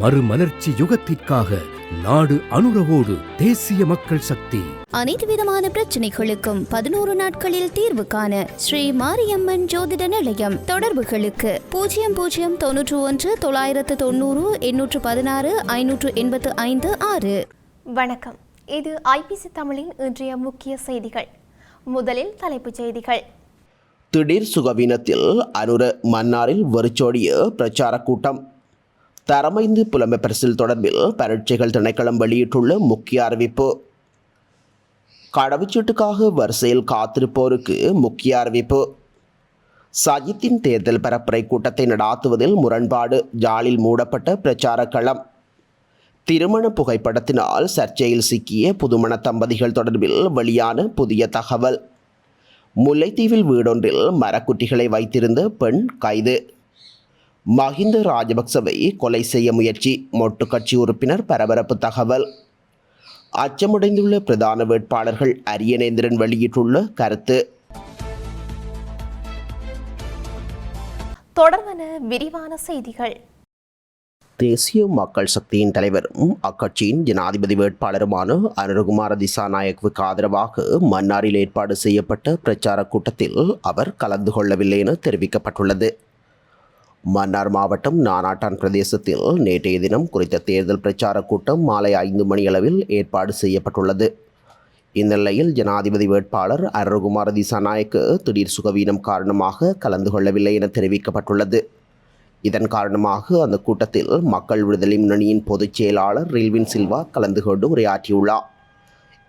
மறுமலர்ச்சி யுகத்திற்காக நாடு அனுரவோடு தேசிய மக்கள் சக்தி. அனைத்து விதமான பிரச்சனைகளுக்கும் பதினோரு நாட்களில் தீர்வு காண ஸ்ரீ மாரியம்மன் ஜோதிட நிலையம் தொடர்புகளுக்கு. பூஜ்ஜியம் பூஜ்ஜியம் தொன்னூற்று ஒன்று தொள்ளாயிரத்து தொண்ணூறு எண்ணூற்று பதினாறு ஐநூற்று எண்பத்து ஐந்து ஆறு. வணக்கம். இது ஐபிசி தமிழின் இன்றைய முக்கிய செய்திகள். முதலில் தலைப்புச் செய்திகள். திடீர் சுகவீனத்தில் அனுர மன்னாரில் வெறிச்சோடிய பிரச்சார கூட்டம். தரமைந்து புலமை பரிசில் தொடர்பில் பரீட்சைகள் திணைக்களம் வெளியிட்டுள்ள முக்கிய அறிவிப்பு. கடவுச்சீட்டுக்காக வரிசையில் காத்திருப்போருக்கு முக்கிய அறிவிப்பு. சஜித்தின் தேர்தல் பரப்புரை கூட்டத்தை நடாத்துவதில் முரண்பாடு ஜாலில் மூடப்பட்ட பிரச்சார களம். திருமண புகைப்படத்தினால் சர்ச்சையில் சிக்கிய புதுமண தம்பதிகள் தொடர்பில் வெளியான புதிய தகவல். முல்லைத்தீவில் வீடொன்றில் மரக்குட்டிகளை வைத்திருந்த பெண் கைது. மஹிந்த ராஜபக்சவை கொலை செய்ய முயற்சி மொட்டு கட்சி உறுப்பினர் பரபரப்பு தகவல். அச்சமடைந்துள்ள பிரதான வேட்பாளர்கள் அரியநேந்திரன் வெளியிட்டுள்ள கருத்து. தொடர்வன விரிவான செய்திகள். தேசிய மக்கள் சக்தியின் தலைவரும் அக்கட்சியின் ஜனாதிபதி வேட்பாளருமான அனுரகுமார திசாநாயக்குவுக்கு ஆதரவாக மன்னாரில் ஏற்பாடு செய்யப்பட்ட பிரச்சார கூட்டத்தில் அவர் கலந்து கொள்ளவில்லை என தெரிவிக்கப்பட்டுள்ளது. மன்னார் மாவட்டம் நானாட்டான் பிரதேசத்தில் நேற்றைய தினம் குறித்த தேர்தல் பிரச்சார கூட்டம் மாலை ஐந்து மணியளவில் ஏற்பாடு செய்யப்பட்டுள்ளது. இந்நிலையில் ஜனாதிபதி வேட்பாளர் அருகுமார திசாநாயக்கு திடீர் சுகவீனம் காரணமாக கலந்து கொள்ளவில்லை என தெரிவிக்கப்பட்டுள்ளது. இதன் காரணமாக அந்த கூட்டத்தில் மக்கள் விடுதலை முன்னணியின் பொதுச் செயலாளர் ரில்வின் சில்வா கலந்து கொண்டு உரையாற்றியுள்ளார்.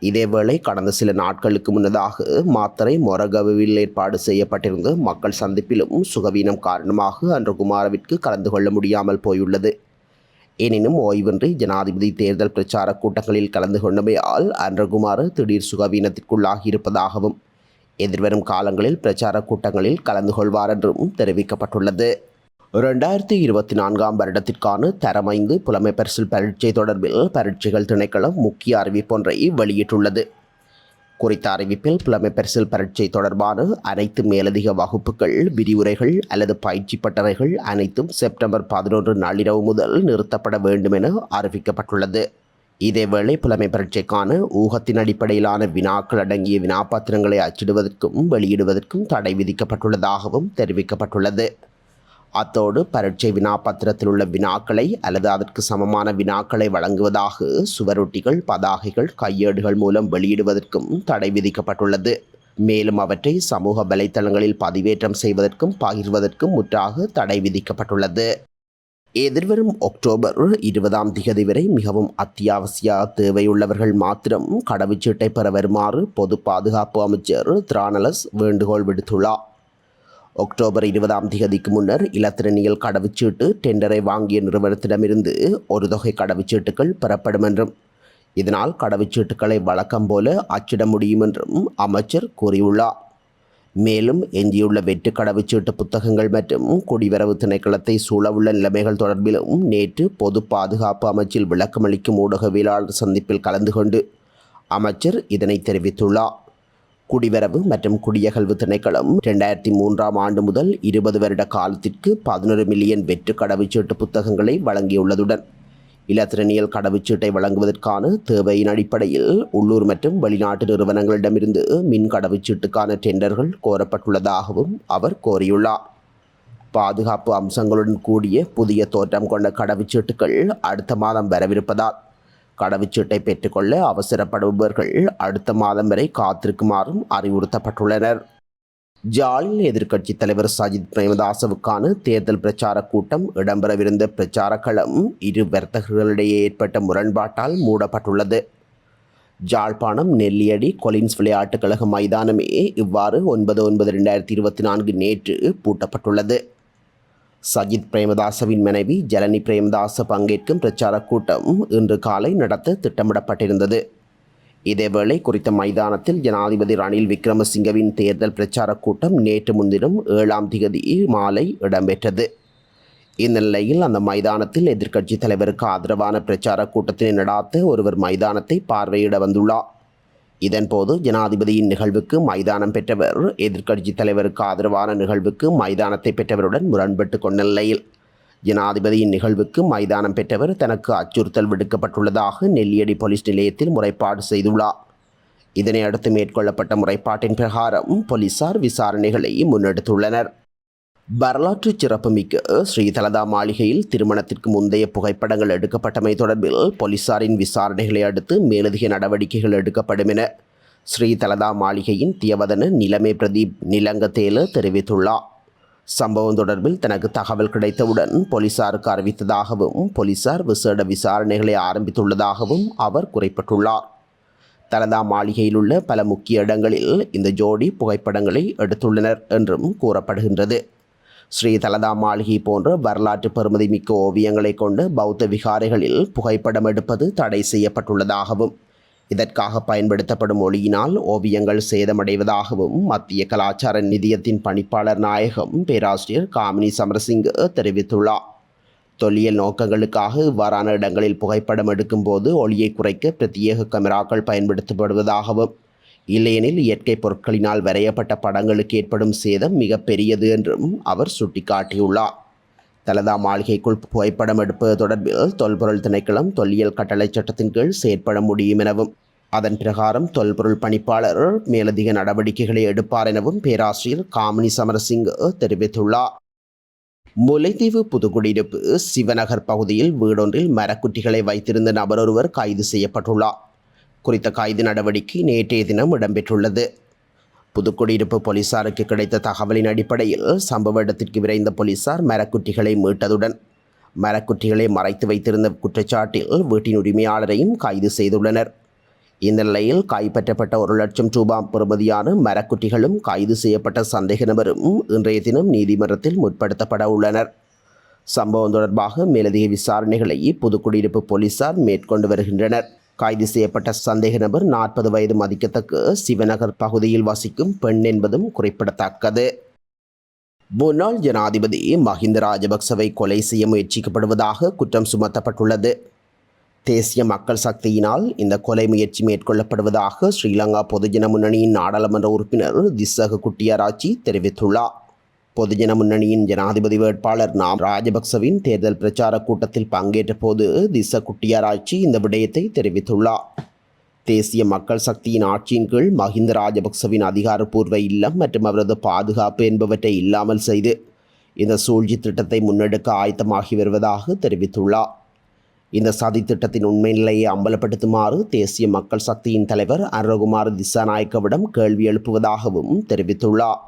இதேவேளை கடந்த சில நாட்களுக்கு முன்னதாக மாத்தரை மொரகவில் ஏற்பாடு செய்யப்பட்டிருந்த மக்கள் சந்திப்பிலும் சுகவீனம் காரணமாக அன்று குமாரவிற்கு கலந்து கொள்ள முடியாமல் போயுள்ளது. எனினும் ஓய்வின்றி ஜனாதிபதி தேர்தல் பிரச்சார கூட்டங்களில் கலந்து கொண்டமையால் அன்றகுமார் திடீர் சுகவீனத்திற்குள்ளாகி இருப்பதாகவும் எதிர்வரும் காலங்களில் பிரச்சார கூட்டங்களில் கலந்து கொள்வார் என்றும் தெரிவிக்கப்பட்டுள்ளது. ரெண்டாயிரத்தி இருபத்தி நான்காம் வருடத்திற்கான தரமைந்து புலமை பரிசில் பரீட்சை தொடர்பில் பரீட்சைகள் திணைக்களம் முக்கிய அறிவிப்பொன்றை வெளியிட்டுள்ளது. குறித்த அறிவிப்பில் புலமை பரிசில் பரீட்சை தொடர்பான அனைத்து மேலதிக வகுப்புகள் விரிவுரைகள் அல்லது பயிற்சி பட்டறைகள் அனைத்தும் செப்டம்பர் பதினொன்று நள்ளிரவு முதல் நிறுத்தப்பட வேண்டும் என அறிவிக்கப்பட்டுள்ளது. இதேவேளை புலமை பரீட்சைக்கான ஊகத்தின் அடிப்படையிலான வினாக்கள் அடங்கிய வினாபாத்திரங்களை அச்சிடுவதற்கும் வெளியிடுவதற்கும் தடை விதிக்கப்பட்டுள்ளதாகவும் தெரிவிக்கப்பட்டுள்ளது. அத்தோடு பரீட்சை வினாபத்திரத்தில் உள்ள வினாக்களை அல்லது அதற்கு சமமான வினாக்களை வழங்குவதாக சுவரொட்டிகள் பதாகைகள் கையேடுகள் மூலம் வெளியிடுவதற்கும் தடை விதிக்கப்பட்டுள்ளது. மேலும் அவற்றை சமூக வலைத்தளங்களில் பதிவேற்றம் செய்வதற்கும் பகிர்வதற்கும் முற்றாக தடை விதிக்கப்பட்டுள்ளது. எதிர்வரும் அக்டோபர் இருபதாம் திகதி வரை மிகவும் அத்தியாவசிய தேவையுள்ளவர்கள் மாத்திரம் கடவுச்சீட்டை பெற வருமாறு பொது பாதுகாப்பு அமைச்சர் திரானலஸ் வேண்டுகோள் விடுத்துள்ளார். அக்டோபர் இருபதாம் தேதிக்கு முன்னர் இலத்திரனியல் கடவுச்சீட்டு டெண்டரை வாங்கிய நிறுவனத்திடமிருந்து ஒரு தொகை கடவுச்சீட்டுகள் பெறப்படும் என்றும் இதனால் கடவுச்சீட்டுகளை வழக்கம் போல அச்சிட முடியும் என்றும் அமைச்சர் கூறியுள்ளார். மேலும் எஞ்சியுள்ள வெற்று கடவுச்சீட்டு புத்தகங்கள் மற்றும் குடிவரவு திணைக்களத்தை சூழவுள்ள நிலைமைகள் தொடர்பிலும் நேற்று பொது பாதுகாப்பு அமைச்சில் விளக்கமளிக்கும் ஊடகவியலாளர் சந்திப்பில் கலந்து கொண்டு அமைச்சர் இதனை தெரிவித்துள்ளார். குடிவரவு மற்றும் குடியகழ்வு திணைக்களம் ரெண்டாயிரத்தி மூன்றாம் ஆண்டு முதல் இருபது வருட காலத்திற்கு பதினொரு மில்லியன் வெற்று கடவுச்சீட்டு புத்தகங்களை வழங்கியுள்ளதுடன் இலத்திரனியல் கடவுச்சீட்டை வழங்குவதற்கான தேவையின் அடிப்படையில் உள்ளூர் மற்றும் வெளிநாட்டு நிறுவனங்களிடமிருந்து மின் கடவுச்சீட்டுக்கான டெண்டர்கள் கோரப்பட்டுள்ளதாகவும் அவர் கோரியுள்ளார். பாதுகாப்பு அம்சங்களுடன் கூடிய புதிய தோற்றம் கொண்ட கடவுச்சீட்டுகள் அடுத்த மாதம் வரவிருப்பதால் கடவுச்சீட்டை பெற்றுக்கொள்ள அவசரப்படுபவர்கள் அடுத்த மாதம் வரை காத்திருக்குமாறும் அறிவுறுத்தப்பட்டுள்ளனர். ஜாலில் எதிர்க்கட்சித் தலைவர் சஜித் பிரேமதாசவுக்கான தேர்தல் பிரச்சார கூட்டம் இடம்பெறவிருந்த பிரச்சார களம் இரு வர்த்தகர்களிடையே ஏற்பட்ட முரண்பாட்டால் மூடப்பட்டுள்ளது. ஜாழ்ப்பாணம் நெல்லியடி கொலின்ஸ் விளையாட்டுக் கழக மைதானமே இவ்வாறு ஒன்பது ஒன்பது ரெண்டாயிரத்தி இருபத்தி நான்கு நேற்று பூட்டப்பட்டுள்ளது. சஜித் பிரேமதாசவின் மனைவி ஜலனி பிரேமதாச பங்கேற்கும் பிரச்சார கூட்டம் இன்று காலை நடத்த திட்டமிடப்பட்டிருந்தது. இதேவேளை குறித்த மைதானத்தில் ஜனாதிபதி ரணில் விக்ரமசிங்கவின் தேர்தல் பிரச்சார கூட்டம் நேற்று முன்தினம் ஏழாம் திகதி மாலை இடம்பெற்றது. இந்த நிலையில் அந்த மைதானத்தில் எதிர்க்கட்சி தலைவருக்கு ஆதரவான பிரச்சார கூட்டத்தினை நடாத்த ஒருவர் மைதானத்தை பார்வையிட வந்துள்ளார். இதன்போது ஜனாதிபதியின் நிகழ்வுக்கு மைதானம் பெற்றவர் எதிர்க்கட்சி தலைவருக்கு ஆதரவான நிகழ்வுக்கு மைதானத்தை பெற்றவருடன் முரண்பட்டு கொண்ட நிலையில் ஜனாதிபதியின் நிகழ்வுக்கு மைதானம் பெற்றவர் தனக்கு அச்சுறுத்தல் விடுக்கப்பட்டுள்ளதாக நெல்லியடி போலீஸ் நிலையத்தில் முறைப்பாடு செய்துள்ளார். இதனை அடுத்து மேற்கொள்ளப்பட்ட முறைப்பாட்டின் பிரகாரம் போலீசார் விசாரணைகளை முன்னெடுத்துள்ளனர். வரலாற்று சிறப்புமிக்க ஸ்ரீதலதா மாளிகையில் திருமணத்திற்கு முந்தைய புகைப்படங்கள் எடுக்கப்பட்டமை தொடர்பில் போலீசாரின் விசாரணைகளை அடுத்து மேலதிக நடவடிக்கைகள் எடுக்கப்படும் என ஸ்ரீதலதா மாளிகையின் தியவதன நிலைமை பிரதீப் நிலங்கத்தேல தெரிவித்துள்ளார் சம்பவம் தொடர்பில் தனக்கு தகவல் கிடைத்தவுடன் போலீசாருக்கு அறிவித்ததாகவும் போலீசார் விசேட விசாரணைகளை ஆரம்பித்துள்ளதாகவும் அவர் குறிப்பிட்டுள்ளார். தலதா மாளிகையில் உள்ள பல முக்கிய இடங்களில் இந்த ஜோடி புகைப்படங்களை எடுத்துள்ளனர் என்றும் கூறப்படுகின்றது. ஸ்ரீ தலதா மாளிகை போன்ற வரலாற்று பெருமதி மிக்க ஓவியங்களை கொண்டு பௌத்த விகாரைகளில் புகைப்படம் எடுப்பது தடை செய்யப்பட்டுள்ளதாகவும் இதற்காக பயன்படுத்தப்படும் ஒளியினால் ஓவியங்கள் சேதமடைவதாகவும் மத்திய கலாச்சார நிதியத்தின் பணிப்பாளர் நாயகம் பேராசிரியர் காமினி சமரசிங்க தெரிவித்துள்ளார். தொல்லியல் நோக்கங்களுக்காக இவ்வாறான இடங்களில் புகைப்படம் எடுக்கும்போது ஒளியை குறைக்க பிரத்யேக கேமராக்கள் பயன்படுத்தப்படுவதாகவும் இல்லையெனில் இயற்கை பொருட்களினால் வரையப்பட்ட படங்களுக்கு ஏற்படும் சேதம் மிக பெரியது என்றும் அவர் சுட்டிக்காட்டியுள்ளார். தலதா மாளிகைக்குள் புகைப்படம் எடுப்பது தொடர்பில் தொல்பொருள் திணைக்களம் தொல்லியல் கட்டளை சட்டத்தின் கீழ் செயற்பட முடியும் எனவும் அதன் பிரகாரம் தொல்பொருள் பணிப்பாளர் மேலதிக நடவடிக்கைகளை எடுப்பார் எனவும் பேராசிரியர் காமினி சமரசிங் தெரிவித்துள்ளார். முல்லைத்தீவு புதுக்குடியிருப்பு சிவநகர் பகுதியில் வீடொன்றில் மரக்குட்டிகளை வைத்திருந்த நபர் ஒருவர் கைது செய்யப்பட்டுள்ளார். குறித்த கைது நடவடிக்கை நேற்றைய தினம் இடம்பெற்றுள்ளது. புதுக்குடியிருப்பு போலீசாருக்கு கிடைத்த தகவலின் அடிப்படையில் சம்பவ இடத்திற்கு விரைந்த போலீசார் மரக்குட்டிகளை மீட்டதுடன் மரக்குட்டிகளை மறைத்து வைத்திருந்த குற்றச்சாட்டில் வீட்டின் உரிமையாளரையும் கைது செய்துள்ளனர். இந்த நிலையில் கைப்பற்றப்பட்ட ஒரு லட்சம் ரூபாய் பெறுமதியான மரக்குட்டிகளும் கைது செய்யப்பட்ட சந்தேக நபரும் இன்றைய தினம் நீதிமன்றத்தில் முற்படுத்தப்பட உள்ளனர். சம்பவம் தொடர்பாக மேலதிக விசாரணைகளை புதுக்குடியிருப்பு போலீசார் மேற்கொண்டு வருகின்றனர். கைது செய்யப்பட்ட சந்தேக நபர் நாற்பது வயது மதிக்கத்தக்க சிவநகர் பகுதியில் வசிக்கும் பெண் என்பதும் குறிப்பிடத்தக்கது. முன்னாள் ஜனாதிபதி மஹிந்த ராஜபக்சவை கொலை செய்ய முயற்சிக்கப்படுவதாக குற்றம் சுமத்தப்பட்டுள்ளது. தேசிய மக்கள் சக்தியினால் இந்த கொலை முயற்சி மேற்கொள்ளப்படுவதாக ஸ்ரீலங்கா பொதுஜன முன்னணியின் நாடாளுமன்ற உறுப்பினர் திசக குட்டியாராச்சி தெரிவித்துள்ளார். பொதுஜன முன்னணியின் ஜனாதிபதி வேட்பாளர் நாம் ராஜபக்சவின் தேர்தல் பிரச்சார கூட்டத்தில் பங்கேற்ற போது திச குட்டியாராய்ச்சி இந்த விடயத்தை தெரிவித்துள்ளார். தேசிய மக்கள் சக்தியின் ஆட்சியின் கீழ் மஹிந்த ராஜபக்சவின் அதிகாரப்பூர்வ இல்லம் மற்றும் அவரது பாதுகாப்பு என்பவற்றை இல்லாமல் செய்து இந்த சூழ்ச்சி திட்டத்தை முன்னெடுக்க ஆயத்தமாகி வருவதாக தெரிவித்துள்ளார். இந்த சதி திட்டத்தின் உண்மை நிலையை அம்பலப்படுத்துமாறு தேசிய மக்கள் சக்தியின் தலைவர் அருகுமார் திசாநாயக்கவிடம் கேள்வி எழுப்புவதாகவும் தெரிவித்துள்ளார்.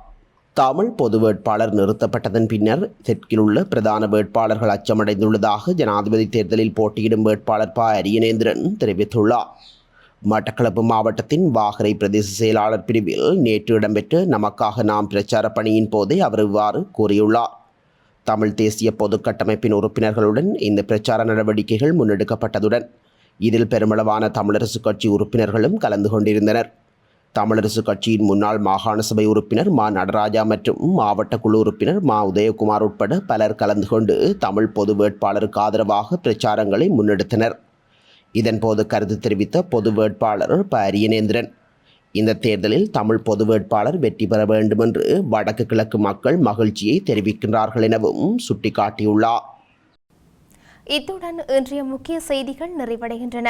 தமிழ் பொது வேட்பாளர் நிறுத்தப்பட்டதன் பின்னர் தெற்கில் உள்ள பிரதான வேட்பாளர்கள் அச்சமடைந்துள்ளதாக ஜனாதிபதி தேர்தலில் போட்டியிடும் வேட்பாளர் ப. அரியநேந்திரன் தெரிவித்துள்ளார். மட்டக்களப்பு மாவட்டத்தின் வாகரை பிரதேச செயலாளர் பிரிவில் நேற்று இடம்பெற்ற நமக்காக நாம் பிரச்சார பணியின் போதே அவர் இவ்வாறு கூறியுள்ளார். தமிழ் தேசிய பொது கட்டமைப்பின் உறுப்பினர்களுடன் இந்த பிரச்சார நடவடிக்கைகள் முன்னெடுக்கப்பட்டதுடன் இதில் பெருமளவான தமிழரசு கட்சி உறுப்பினர்களும் கலந்து கொண்டிருந்தனர். தமிழரசு கட்சியின் முன்னாள் மாகாண சபை உறுப்பினர் மா. நடராஜா மற்றும் மாவட்ட குழு உறுப்பினர் மா. உதயகுமார் உட்பட பலர் கலந்து கொண்டு தமிழ் பொது வேட்பாளருக்கு ஆதரவாக பிரச்சாரங்களை முன்னெடுத்தனர். இதன்போது கருத்து தெரிவித்த பொது வேட்பாளர் ப. அரியநேந்திரன் இந்த தேர்தலில் தமிழ் பொது வேட்பாளர் வெற்றி பெற வேண்டுமென்று வடக்கு கிழக்கு மக்கள் மகிழ்ச்சியை தெரிவிக்கின்றார்கள் எனவும் சுட்டிக்காட்டியுள்ளார். இத்துடன் இன்றைய முக்கிய செய்திகள் நிறைவடைகின்றன.